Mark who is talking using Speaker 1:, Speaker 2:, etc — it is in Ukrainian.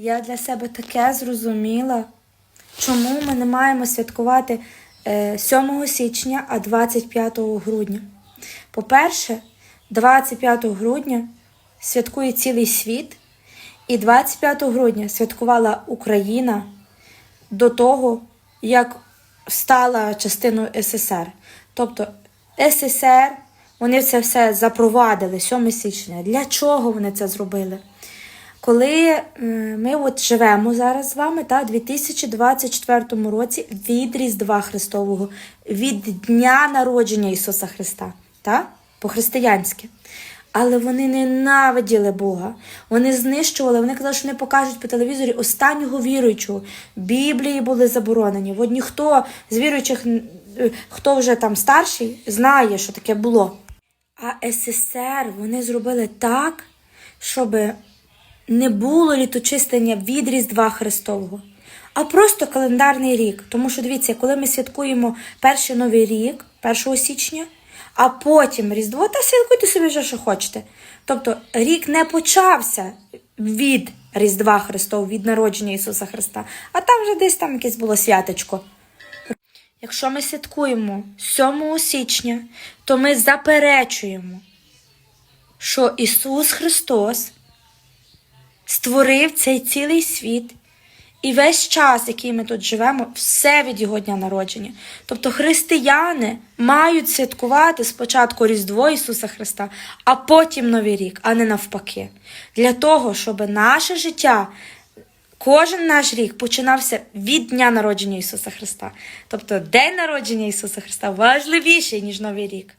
Speaker 1: Я для себе таке зрозуміла, чому ми не маємо святкувати е, 7 січня, а 25 грудня. По-перше, 25 грудня святкує цілий світ, і 25 грудня святкувала Україна до того, як стала частиною СССР. Тобто СССР вони це все запровадили 7 січня. Для чого вони це зробили? Коли е, ми от живемо зараз з вами та, у 2024 році від Різдва Христового, від Дня народження Ісуса Христа, та? по-християнськи. Але вони ненавиділи Бога. Вони знищували, вони казали, що не покажуть по телевізорі останнього віруючого. Біблії були заборонені. От ніхто з віруючих, е, хто вже там старший, знає, що таке було. А СССР вони зробили так, щоб не було літочистення від Різдва Христового, а просто календарний рік. Тому що дивіться, коли ми святкуємо перший новий рік, 1 січня, а потім Різдво, та святкуйте собі вже, що хочете. Тобто рік не почався від Різдва Христового, від народження Ісуса Христа, а там вже десь там якесь було святочко. Якщо ми святкуємо 7 січня, то ми заперечуємо, що Ісус Христос створив цей цілий світ. І весь час, який ми тут живемо, все від його дня народження. Тобто християни мають святкувати спочатку Різдво Ісуса Христа, а потім Новий рік, а не навпаки. Для того, щоб наше життя, кожен наш рік починався від дня народження Ісуса Христа. Тобто День народження Ісуса Христа важливіший, ніж Новий рік.